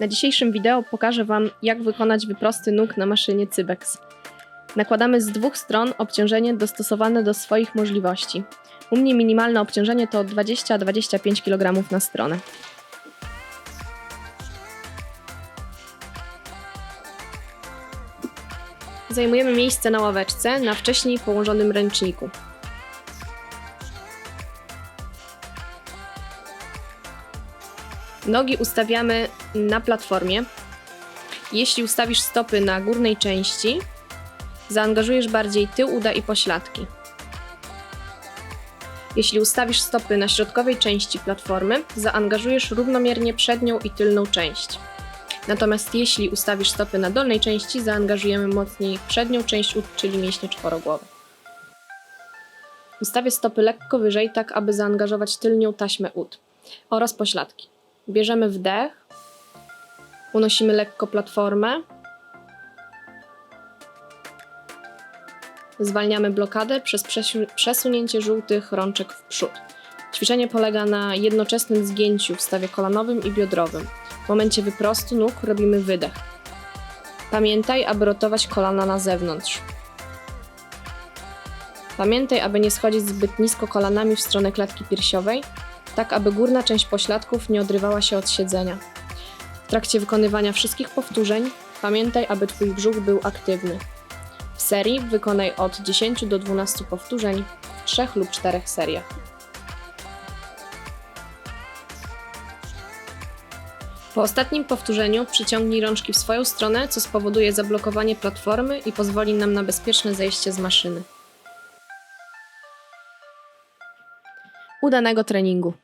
Na dzisiejszym wideo pokażę Wam, jak wykonać wyprosty nóg na maszynie Cybex. Nakładamy z dwóch stron obciążenie dostosowane do swoich możliwości. U mnie minimalne obciążenie to 20-25 kg na stronę. Zajmujemy miejsce na ławeczce na wcześniej położonym ręczniku. Nogi ustawiamy na platformie. Jeśli ustawisz stopy na górnej części, zaangażujesz bardziej tył uda i pośladki. Jeśli ustawisz stopy na środkowej części platformy, zaangażujesz równomiernie przednią i tylną część. Natomiast jeśli ustawisz stopy na dolnej części, zaangażujemy mocniej przednią część ud, czyli mięśnie czworogłowe. Ustawię stopy lekko wyżej, tak aby zaangażować tylnią taśmę ud oraz pośladki. Bierzemy wdech, unosimy lekko platformę, zwalniamy blokadę przez przesu- przesunięcie żółtych rączek w przód. Ćwiczenie polega na jednoczesnym zgięciu w stawie kolanowym i biodrowym. W momencie wyprostu nóg robimy wydech. Pamiętaj, aby rotować kolana na zewnątrz. Pamiętaj, aby nie schodzić zbyt nisko kolanami w stronę klatki piersiowej, tak aby górna część pośladków nie odrywała się od siedzenia. W trakcie wykonywania wszystkich powtórzeń pamiętaj, aby Twój brzuch był aktywny. W serii wykonaj od 10 do 12 powtórzeń w 3 lub 4 seriach. Po ostatnim powtórzeniu przyciągnij rączki w swoją stronę, co spowoduje zablokowanie platformy i pozwoli nam na bezpieczne zejście z maszyny. Udanego treningu!